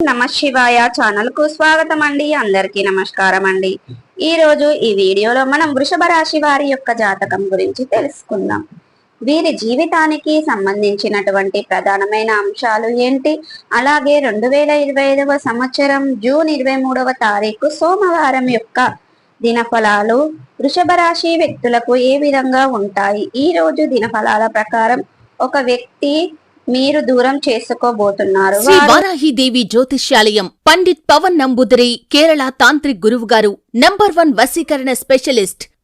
నమ శివాయ ఛానల్కు స్వాగతం అండి అందరికీ నమస్కారం అండి ఈ రోజు ఈ వీడియోలో మనం వృషభ రాశి వారి యొక్క జాతకం గురించి తెలుసుకుందాం. వీరి జీవితానికి సంబంధించినటువంటి ప్రధానమైన అంశాలు ఏంటి? అలాగే రెండు వేల ఇరవై ఐదవ సంవత్సరం జూన్ ఇరవై మూడవ తారీఖు సోమవారం యొక్క దినఫలాలు వృషభ రాశి వ్యక్తులకు ఏ విధంగా ఉంటాయి? ఈ రోజు దినఫలాల ప్రకారం ఒక వ్యక్తి మీరు దూరం చేసుకోబోతున్నారు. శ్రీ వారు వారాహిదేవి జ్యోతిష్యాలయం పండిత్ పవన్ నంబుదరి కేరళ తాంత్రిక్ గురువు గారు నంబర్ వన్ వశీకరణ స్పెషలిస్ట్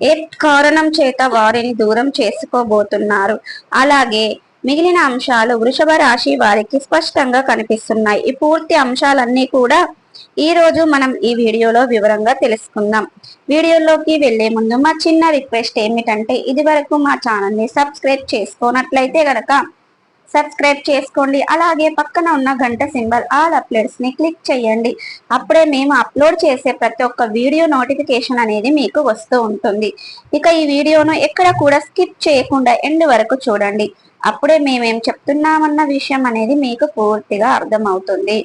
ఏ కారణం చేత వారిని దూరం చేసుకోబోతున్నారు. అలాగే మిగిలిన అంశాలు వృషభ రాశి వారికి స్పష్టంగా కనిపిస్తున్నాయి. ఈ పూర్తి అంశాలన్నీ కూడా ఈ రోజు మనం ఈ వీడియోలో వివరంగా తెలుసుకుందాం. వీడియోలోకి వెళ్ళే ముందు మా చిన్న రిక్వెస్ట్ ఏమిటంటే ఇది వరకు మా ఛానల్ని సబ్స్క్రైబ్ చేసుకోనట్లయితే గనక సబ్స్క్రైబ్ చేసుకోండి. అలాగే పక్కన ఉన్న గంట సింబల్ ఆల్ అప్లోడ్స్ని క్లిక్ చేయండి. అప్పుడే మేము అప్లోడ్ చేసే ప్రతి ఒక్క వీడియో నోటిఫికేషన్ అనేది మీకు వస్తూ ఉంటుంది. ఇక ఈ వీడియోను ఎక్కడ కూడా స్కిప్ చేయకుండా ఎండ్ వరకు చూడండి. అప్పుడే మేమేం చెప్తున్నామన్న విషయం అనేది మీకు పూర్తిగా అర్థమవుతుంది.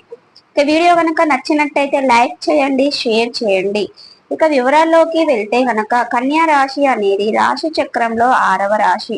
ఇక వీడియో కనుక నచ్చినట్టయితే లైక్ చేయండి షేర్ చేయండి. ఇక వివరాల్లోకి వెళ్తే కనుక కన్యా రాశి అనేది రాశి చక్రంలో ఆరవ రాశి.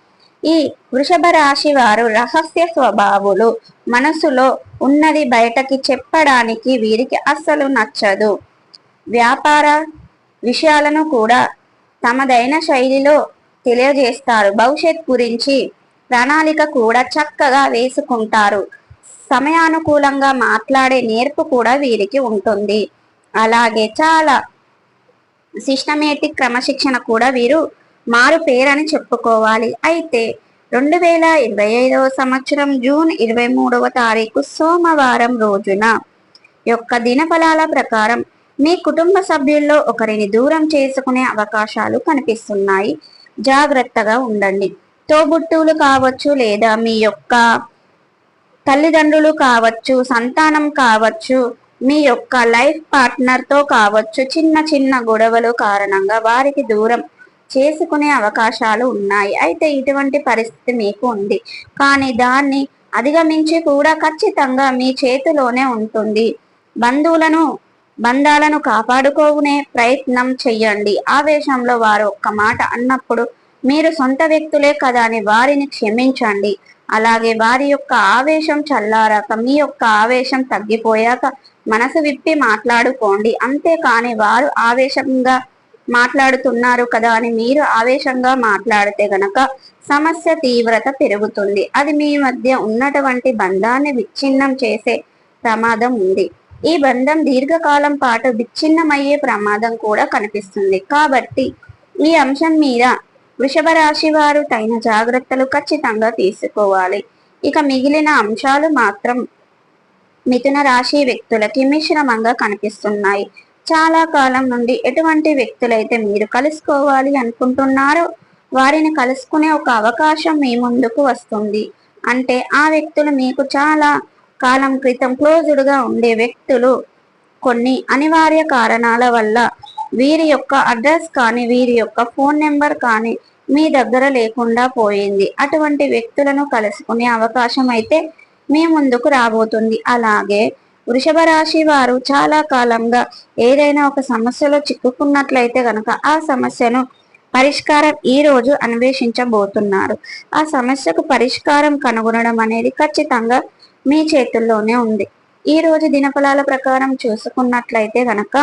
ఈ వృషభ రాశి వారు రహస్య స్వభావులు. మనసులో ఉన్నది బయటకి చెప్పడానికి వీరికి అస్సలు నచ్చదు. వ్యాపార విషయాలను కూడా తమదైన శైలిలో తెలియజేస్తారు. భవిష్యత్ గురించి ప్రణాళిక కూడా చక్కగా వేసుకుంటారు. సమయానుకూలంగా మాట్లాడే నేర్పు కూడా వీరికి ఉంటుంది. అలాగే చాలా సిస్టమేటిక్ క్రమశిక్షణ కూడా వీరు మారు పేరని చెప్పుకోవాలి. అయితే రెండు వేల ఇరవై ఐదవ సంవత్సరం జూన్ ఇరవై మూడవ తారీఖు సోమవారం రోజున యొక్క దినఫలాల ప్రకారం మీ కుటుంబ సభ్యుల్లో ఒకరిని దూరం చేసుకునే అవకాశాలు కనిపిస్తున్నాయి. జాగ్రత్తగా ఉండండి. తోబుట్టువులు కావచ్చు లేదా మీ యొక్క తల్లిదండ్రులు కావచ్చు సంతానం కావచ్చు మీ యొక్క లైఫ్ పార్ట్నర్తో కావచ్చు చిన్న చిన్న గొడవలు కారణంగా వారికి దూరం చేసుకునే అవకాశాలు ఉన్నాయి. అయితే ఇటువంటి పరిస్థితి మీకు ఉంది. కానీ దాన్ని అధిగమించి కూడా ఖచ్చితంగా మీ చేతిలోనే ఉంటుంది. బంధువులను బంధాలను కాపాడుకోనే ప్రయత్నం చెయ్యండి. ఆవేశంలో వారు ఒక్క మాట అన్నప్పుడు మీరు సొంత వ్యక్తులే కదా అని వారిని క్షమించండి. అలాగే వారి యొక్క ఆవేశం చల్లారాక మీ యొక్క ఆవేశం తగ్గిపోయాక మనసు విప్పి మాట్లాడుకోండి. అంతేకాని వారు ఆవేశంగా మాట్లాడుతున్నారు కదా అని మీరు ఆవేశంగా మాట్లాడితే గనక సమస్య తీవ్రత పెరుగుతుంది. అది మీ మధ్య ఉన్నటువంటి బంధాన్ని విచ్ఛిన్నం చేసే ప్రమాదం ఉంది. ఈ బంధం దీర్ఘకాలం పాటు విచ్ఛిన్నమయ్యే ప్రమాదం కూడా కనిపిస్తుంది. కాబట్టి ఈ అంశం మీద వృషభ రాశి వారు తగిన జాగ్రత్తలు ఖచ్చితంగా తీసుకోవాలి. ఇక మిగిలిన అంశాలు మాత్రం మిథున రాశి వ్యక్తులకి మిశ్రమంగా కనిపిస్తున్నాయి. చాలా కాలం నుండి ఎటువంటి వ్యక్తులైతే మీరు కలుసుకోవాలి అనుకుంటున్నారో వారిని కలుసుకునే ఒక అవకాశం మీ ముందుకు వస్తుంది. అంటే ఆ వ్యక్తులు మీకు చాలా కాలం క్రితం క్లోజ్డ్గా ఉండే వ్యక్తులు. కొన్ని అనివార్య కారణాల వల్ల వీరి యొక్క అడ్రస్ కానీ వీరి యొక్క ఫోన్ నెంబర్ కానీ మీ దగ్గర లేకుండా పోయింది. అటువంటి వ్యక్తులను కలుసుకునే అవకాశం అయితే మీ ముందుకు రాబోతుంది. అలాగే వృషభ రాశి వారు చాలా కాలంగా ఏదైనా ఒక సమస్యలో చిక్కుకున్నట్లయితే గనక ఆ సమస్యను పరిష్కారం ఈ రోజు అన్వేషించబోతున్నారు. ఆ సమస్యకు పరిష్కారం కనుగొనడం అనేది ఖచ్చితంగా మీ చేతుల్లోనే ఉంది. ఈ రోజు దినఫలాల ప్రకారం చూసుకున్నట్లయితే గనక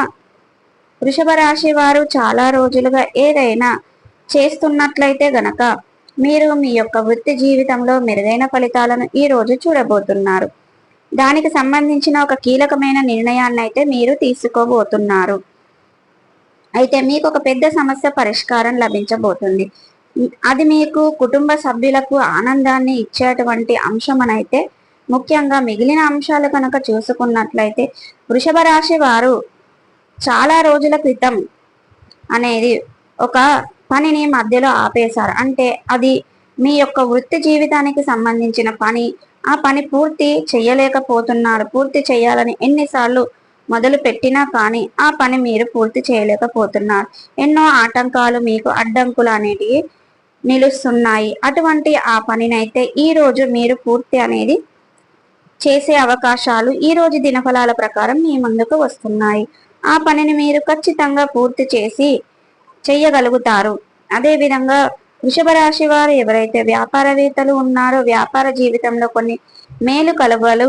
వృషభ రాశి వారు చాలా రోజులుగా ఏదైనా చేస్తున్నట్లయితే గనక మీరు మీ యొక్క వృత్తి జీవితంలో మెరుగైన ఫలితాలను ఈ రోజు చూడబోతున్నారు. దానికి సంబంధించిన ఒక కీలకమైన నిర్ణయాన్ని అయితే మీరు తీసుకోబోతున్నారు. అయితే మీకు ఒక పెద్ద సమస్య పరిష్కారం లభించబోతుంది. అది మీకు కుటుంబ సభ్యులకు ఆనందాన్ని ఇచ్చేటువంటి అంశం అయితే ముఖ్యంగా మిగిలిన అంశాలు కనుక చూసుకున్నట్లయితే వృషభ రాశి వారు చాలా రోజుల క్రితం అనేది ఒక పనిని మధ్యలో ఆపేశారు. అంటే అది మీ యొక్క వృత్తి జీవితానికి సంబంధించిన పని ఆ పని పూర్తి చేయలేకపోతున్నారు పూర్తి చేయాలని ఎన్నిసార్లు మొదలు పెట్టినా కానీ ఆ పని మీరు పూర్తి చేయలేకపోతున్నారు. ఎన్నో ఆటంకాలు మీకు అడ్డంకులు అనేటివి నిలుస్తున్నాయి. అటువంటి ఆ పనినైతే ఈ రోజు మీరు పూర్తి అనేది చేసే అవకాశాలు ఈరోజు దినఫలాల ప్రకారం మీ ముందుకు వస్తున్నాయి. ఆ పనిని మీరు ఖచ్చితంగా పూర్తి చేసి చెయ్యగలుగుతారు అదేవిధంగా వృషభ రాశి వారు ఎవరైతే వ్యాపారవేత్తలు ఉన్నారో వ్యాపార జీవితంలో కొన్ని మేలు కలువలు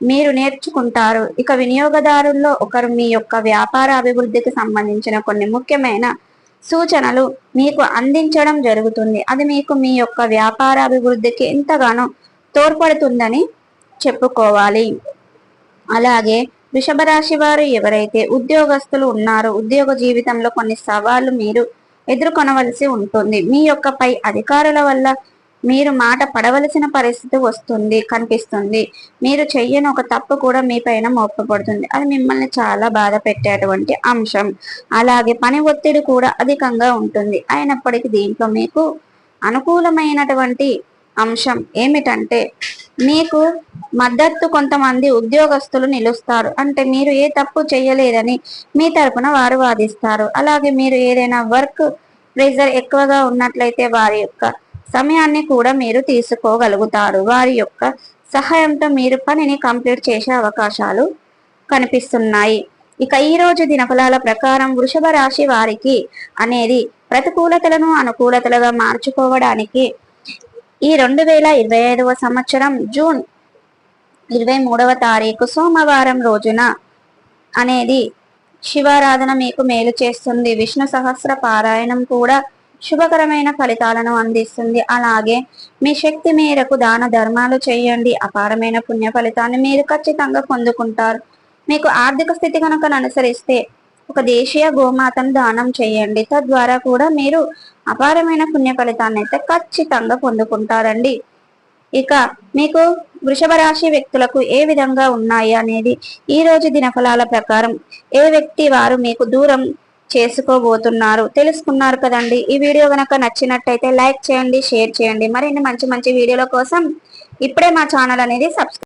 మీరు నేర్చుకుంటారు. ఇక వినియోగదారుల్లో ఒకరు మీ యొక్క వ్యాపార అభివృద్ధికి సంబంధించిన కొన్ని ముఖ్యమైన సూచనలు మీకు అందించడం జరుగుతుంది. అది మీకు మీ యొక్క వ్యాపార అభివృద్ధికి ఎంతగానో తోడ్పడుతుందని చెప్పుకోవాలి. అలాగే వృషభ రాశి వారు ఎవరైతే ఉద్యోగస్తులు ఉన్నారో ఉద్యోగ జీవితంలో కొన్ని సవాళ్ళు మీరు ఎదుర్కొనవలసి ఉంటుంది. మీ యొక్క పై అధికారుల వల్ల మీరు మాట పడవలసిన పరిస్థితి వస్తుంది కనిపిస్తుంది. మీరు చెయ్యని ఒక తప్పు కూడా మీ పైన మోపబడుతుంది. అది మిమ్మల్ని చాలా బాధ పెట్టేటువంటి అంశం. అలాగే పని ఒత్తిడి కూడా అధికంగా ఉంటుంది. అయినప్పటికీ దీంట్లో మీకు అనుకూలమైనటువంటి అంశం ఏమిటంటే మీకు మద్దతు కొంతమంది ఉద్యోగస్తులు నిలుస్తారు. అంటే మీరు ఏ తప్పు చేయలేదని మీ తరపున వారు వాదిస్తారు. అలాగే మీరు ఏదైనా వర్క్ ప్రెజర్ ఎక్కువగా ఉన్నట్లయితే వారి యొక్క సమయాన్ని కూడా మీరు తీసుకోగలుగుతారు. వారి యొక్క సహాయంతో మీరు పనిని కంప్లీట్ చేసే అవకాశాలు కనిపిస్తున్నాయి. ఇక ఈ రోజు దినఫలాల ప్రకారం వృషభ రాశి వారికి అనేది ప్రతికూలతలను అనుకూలతలుగా మార్చుకోవడానికి ఈ రెండు వేల ఇరవై ఐదవ సంవత్సరం జూన్ ఇరవై మూడవ తారీఖు సోమవారం రోజున అనేది శివారాధన మీకు మేలు చేస్తుంది. విష్ణు సహస్ర పారాయణం కూడా శుభకరమైన ఫలితాలను అందిస్తుంది. అలాగే మీ శక్తి మేరకు దాన ధర్మాలు చేయండి. అపారమైన పుణ్య ఫలితాన్ని మీరు ఖచ్చితంగా పొందుకుంటారు. మీకు ఆర్థిక స్థితి కనుక అనుసరిస్తే ఒక దేశీయ గోమాతను దానం చేయండి. తద్వారా కూడా మీరు అపారమైన పుణ్య ఫలితాన్ని అయితే ఖచ్చితంగా పొందుకుంటారండి. ఇక మీకు వృషభ రాశి వ్యక్తులకు ఏ విధంగా ఉన్నాయి అనేది ఈ రోజు దినఫలాల ప్రకారం ఏ వ్యక్తి వారు మీకు దూరం చేసుకోబోతున్నారు? తెలుసుకున్నారు కదండి. ఈ వీడియో కనుక నచ్చినట్టయితే లైక్ చేయండి షేర్ చేయండి. మరిన్ని మంచి మంచి వీడియోల కోసం ఇప్పుడే మా ఛానల్ అనేది సబ్స్క్రైబ్